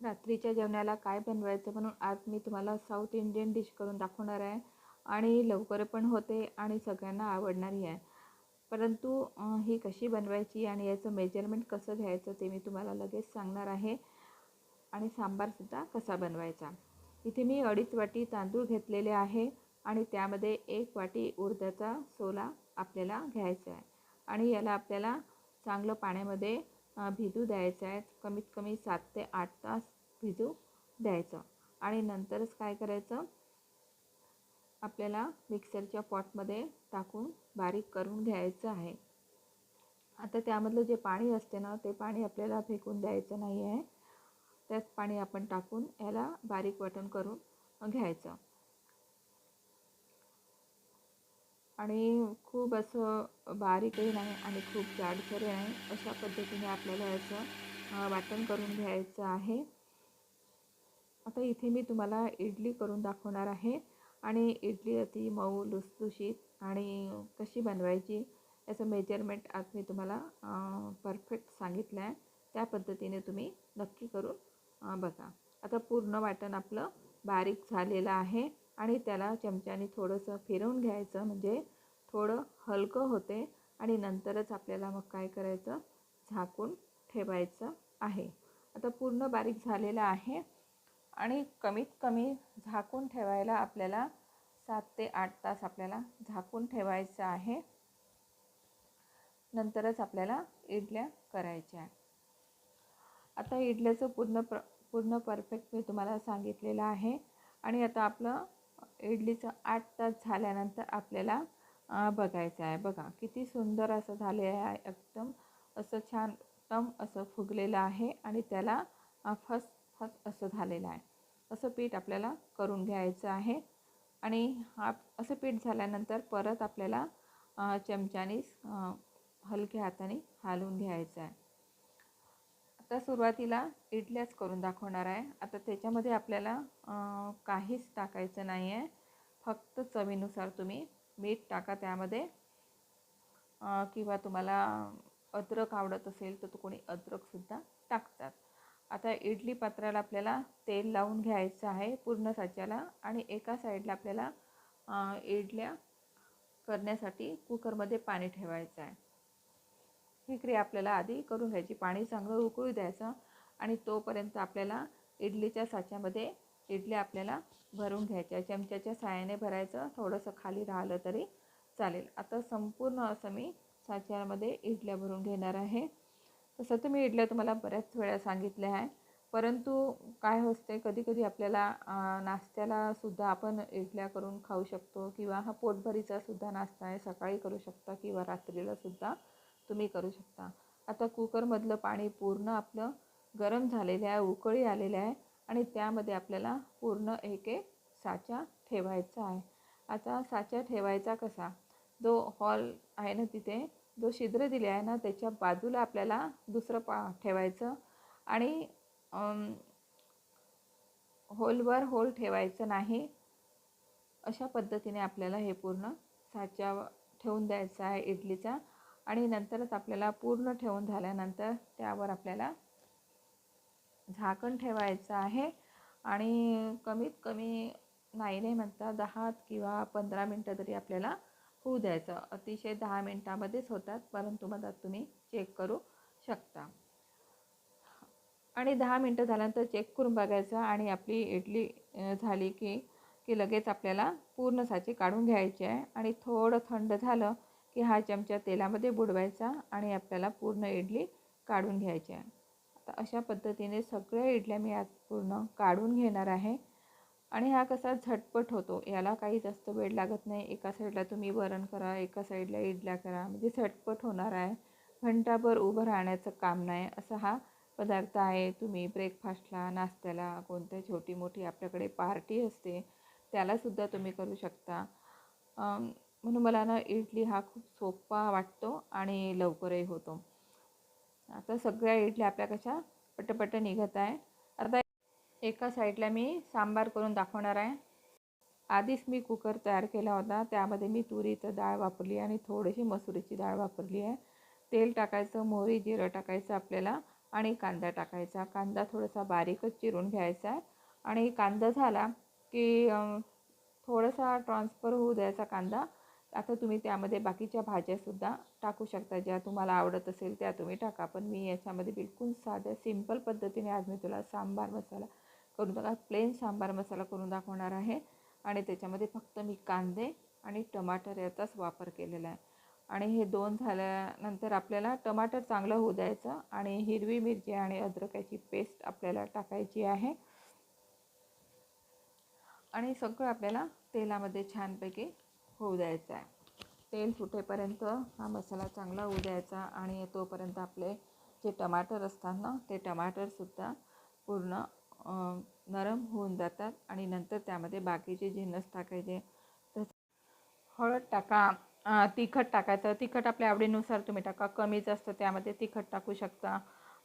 रात्रीच्या जेवणाला काय बनवायचं म्हणून आज मी तुम्हाला साऊथ इंडियन डिश करून दाखवणार आहे. आणि लवकर पण होते आणि सगळ्यांना आवडणारी आहे. परंतु ही कशी बनवायची आणि याचं मेजरमेंट कसं घ्यायचं ते मी तुम्हाला लगेच सांगणार आहे. आणि सांबारसुद्धा कसा बनवायचा. इथे मी अडीच वाटी तांदूळ घेतलेले आहे आणि त्यामध्ये एक वाटी उडदाचा सोला आपल्याला घ्यायचा आहे. आणि याला आपल्याला चांगलं पाण्यामध्ये भिजू द्यायचं आहे. कमीत कमी सात ते आठ तास भिजू द्यायचं. आणि नंतरच काय करायचं? आपल्याला मिक्सरच्या पॉटमध्ये टाकून बारीक करून घ्यायचं आहे. आता त्यामधलं जे पाणी असते ना ते पाणी आपल्याला फेकून द्यायचं नाही आहे त्याच पाणी आपण टाकून याला बारीक वाटण करून घ्यायचं. आणि खूप असं बारीकही नाही आणि खूप जाडसरही नाही अशा पद्धतीने आपल्याला याचं वाटण करून घ्यायचं आहे. आता इथे मी तुम्हाला इडली करून दाखवणार आहे आणि इडली अति मऊ लुसलुशीत आणि कशी बनवायची याचं मेजरमेंट आज मी तुम्हाला परफेक्ट सांगितलं आहे. त्या पद्धतीने तुम्ही नक्की करून बघा. आता पूर्ण वाटण आपलं बारीक झालेलं आहे. आणि त्याला चमच्याने थोडंसं फिरवून घ्यायचं म्हणजे थोडं हलकं होते आणि नंतरच आपल्याला मग काय करायचं? झाकून ठेवायचं आहे. आता पूर्ण बारीक झालेलं आहे आणि कमीत कमी झाकून ठेवायला आपल्याला सात ते आठ तास आपल्याला झाकून ठेवायचं आहे. नंतरच आपल्याला इडल्या करायच्या. आहे आता इडल्याचं पूर्ण प्र पूर्ण परफेक्ट मी तुम्हाला सांगितलेलं आहे. आणि आता आपलं इडलीचं आठ तास झाल्यानंतर आपल्याला बघायचं आहे. बघा किती सुंदर असं झाले आहे. एकदम असं छान टम असं फुगलेलं आहे आणि त्याला फस फस असं झालेलं आहे. असं पीठ आपल्याला करून घ्यायचं आहे आणि हा असं पीठ झाल्यानंतर परत आपल्याला चमच्याने हलक्या हाताने हालवून घ्यायचं आहे. आत्ता सुरुवातीला इडल्याच करून दाखवणार आहे. आता त्याच्यामध्ये आपल्याला काहीच टाकायचं नाही आहे फक्त चवीनुसार तुम्ही मीठ टाका त्यामध्ये. किंवा तुम्हाला अद्रक आवडत असेल तर तो कोणी अद्रकसुद्धा टाकतात. आता इडली पात्राला आपल्याला तेल लावून घ्यायचं आहे पूर्ण साच्याला आणि एका साईडला आपल्याला इडल्या करण्यासाठी कुकरमध्ये पाणी ठेवायचं आहे. ही क्रिया आपल्याला आधी करून घ्यायची. पाणी चांगलं उकळू द्यायचं आणि तोपर्यंत आपल्याला इडलीच्या साच्यामध्ये इडल्या आपल्याला भरून घ्यायच्या चमच्याच्या साहाय्याने भरायचं थोडंसं खाली राहिलं तरी चालेल. आता संपूर्ण असं मी साच्यामध्ये इडल्या भरून घेणार आहे. तसं तर मी इडल्या तुम्हाला बऱ्याच वेळा सांगितल्या आहे. परंतु काय असते कधी कधी आपल्याला नाश्त्याला सुद्धा आपण इडल्या करून खाऊ शकतो किंवा हा पोटभरीचा सुद्धा नाश्ता आहे. सकाळी करू शकता किंवा रात्रीला सुद्धा तुम्ही करू शकता. आता कुकरमधलं पाणी पूर्ण आपलं गरम झालेलं आहे उकळी आलेलं आहे आणि त्यामध्ये आपल्याला पूर्ण एक एक साचा ठेवायचा आहे. आता साचा ठेवायचा कसा? जो हॉल आहे ना तिथे जो छिद्र दिले आहे ना त्याच्या बाजूला आपल्याला दुसरं पा ठेवायचं आणि होलवर होल ठेवायचं नाही. अशा पद्धतीने आपल्याला हे पूर्ण साचा ठेवून द्यायचा आहे इडलीचा. आणि नंतरच आपल्याला पूर्ण ठेवून झाल्यानंतर त्यावर आपल्याला झाकण ठेवायचं आहे. आणि कमीत कमी नाही नाही म्हणता दहा किंवा पंधरा मिनटं तरी आपल्याला होऊ द्यायचं. अतिशय दहा मिनटामध्येच होतात परंतु मधात तुम्ही चेक करू शकता. आणि दहा मिनटं झाल्यानंतर चेक करून बघायचं आणि आपली इडली झाली की की लगेच आपल्याला पूर्ण साची काढून घ्यायची आहे. आणि थोडं थंड झालं की हा चमचा तेलामध्ये बुडवायचा आणि आपल्याला पूर्ण इडली काढून घ्यायची आहे. आता अशा पद्धतीने सगळ्या इडल्या मी आत पूर्ण काढून घेणार आहे. आणि हा कसा झटपट होतो याला काही जास्त वेळ लागत नाही. एका साईडला तुम्ही वरण करा एका साईडला इडल्या करा. म्हणजे झटपट होणार आहे. घंटाभर उभं राहण्याचं काम नाही. असा हा पदार्थ आहे. तुम्ही ब्रेकफास्टला नाश्त्याला कोणत्या छोटी मोठी आपल्याकडे पार्टी असते त्यालासुद्धा तुम्ही करू शकता. म्हणून मला ना इडली हा खूप सोपा वाटतो आणि लवकरही होतो. आता सगळ्या इडल्या आपल्या कशा पटपट निघत आहे. आता एका साईडला मी सांबार करून दाखवणार आहे. आधीच मी कुकर तयार केला होता. त्यामध्ये मी तुरीचं डाळ वापरली आणि थोडीशी मसुरीची डाळ वापरली आहे. तेल टाकायचं मोहरी जिरं टाकायचं आपल्याला आणि कांदा टाकायचा. कांदा थोडासा बारीकच चिरून घ्यायचा आहे. आणि कांदा झाला की थोडासा ट्रान्सफर होऊ द्यायचा कांदा. आता तुम्ही त्यामध्ये बाकीच्या भाज्यासुद्धा टाकू शकता. ज्या तुम्हाला आवडत असेल त्या तुम्ही टाका. पण मी याच्यामध्ये बिलकुल साध्या सिंपल पद्धतीने आज मी तुला सांबार मसाला करून दाखवा प्लेन सांबार मसाला करून दाखवणार आहे. आणि त्याच्यामध्ये फक्त मी कांदे आणि टमाटर याचाच वापर केलेला आहे. आणि हे दोन झाल्यानंतर आपल्याला टमाटर चांगलं होऊ द्यायचं आणि हिरवी मिरची आणि अद्रकाची पेस्ट आपल्याला टाकायची आहे. आणि सगळं आपल्याला तेलामध्ये छानपैकी होऊ द्यायचं आहे. तेल सुटेपर्यंत हा मसाला चांगला होऊ द्यायचा आणि तोपर्यंत आपले जे टमाटर असतात ना ते टमाटरसुद्धा पूर्ण नरम होऊन जातात आणि नंतर त्यामध्ये बाकीचे जिन्नस टाकायचे तर हळद टाका तिखट टाकायचं तिखट आपल्या आवडीनुसार तुम्ही टाका. कमी जास्त त्यामध्ये तिखट टाकू शकता.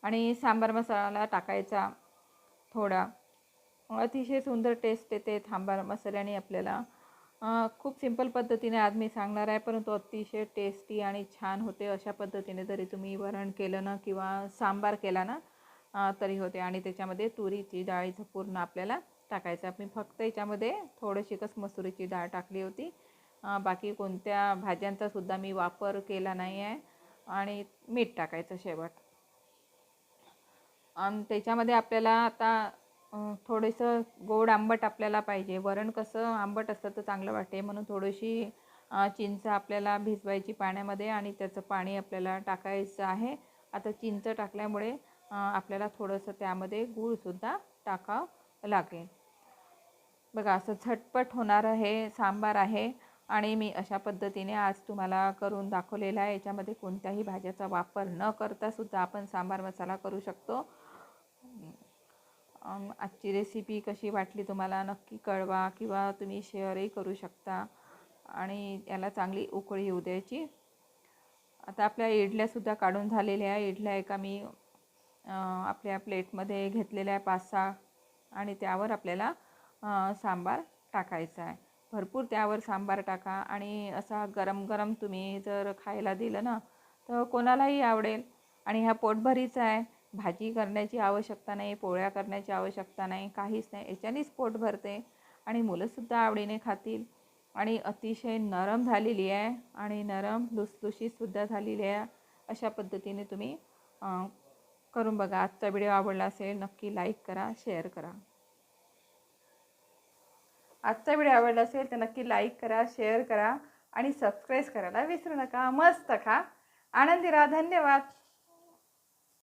आणि सांबार मसाला टाकायचा थोडा. अतिशय सुंदर टेस्ट येते सांबार मसाल्याने आपल्याला. खूप सिंपल पद्धतीने आज मी सांगणार आहे परंतु अतिशय टेस्टी आणि छान होते अशा पद्धतीने जरी तुम्ही वरण केलं ना किंवा सांबार केला ना तरी होते. आणि त्याच्यामध्ये तुरीची डाळीचं पूर्ण आपल्याला टाकायचं मी फक्त याच्यामध्ये थोडीशीकच मसुरीची डाळ टाकली होती. बाकी कोणत्या भाज्यांचासुद्धा मी वापर केला नाही आहे. आणि मीठ टाकायचं शेवट. आणि त्याच्यामध्ये आपल्याला आता थोडंसं गोड आंबट आपल्याला पाहिजे. वरण कसं आंबट असतं तर चांगलं वाटते. म्हणून थोडीशी चिंच आपल्याला भिजवायची पाण्यामध्ये आणि त्याचं पाणी आपल्याला टाकायचं आहे. आता चिंच टाकल्यामुळे आपल्याला थोडंसं त्यामध्ये गूळसुद्धा टाकावं लागेल. बघा असं झटपट होणारं हे सांबार आहे आणि मी अशा पद्धतीने आज तुम्हाला करून दाखवलेला आहे. याच्यामध्ये कोणत्याही भाज्याचा वापर न करता सुद्धा आपण सांबार मसाला करू शकतो. आजची रेसिपी कशी वाटली तुम्हाला? नक्की कळवा किंवा तुम्ही शेअरही करू शकता. आणि याला चांगली उकळी येऊ द्यायची. आता आपल्या इडल्यासुद्धा काढून झालेल्या आहे. इडल्या एका मी आपल्या प्लेटमध्ये घेतलेल्या आहे पाच सहा. आणि त्यावर आपल्याला सांबार टाकायचा आहे. भरपूर त्यावर सांबार टाका. आणि असा गरम गरम तुम्ही जर खायला दिलं ना तर कोणालाही आवडेल. आणि हा पोटभरीचा आहे. भाजी करण्याची आवश्यकता नाही पोळ्या करण्याची आवश्यकता नाही काहीच नाही. याच्यानेच पोट भरते आणि मुलंसुद्धा आवडीने खातील. आणि अतिशय नरम झालेली आहे आणि नरम लुसलुशीतसुद्धा झालेली आहे. अशा पद्धतीने तुम्ही करून बघा. आजचा व्हिडिओ आवडला असेल नक्की लाईक करा शेअर करा. आजचा व्हिडिओ आवडला असेल तर नक्की लाईक करा शेअर करा आणि सबस्क्राईब करायला विसरू नका. मस्त खा. आनंदी राहा. धन्यवाद.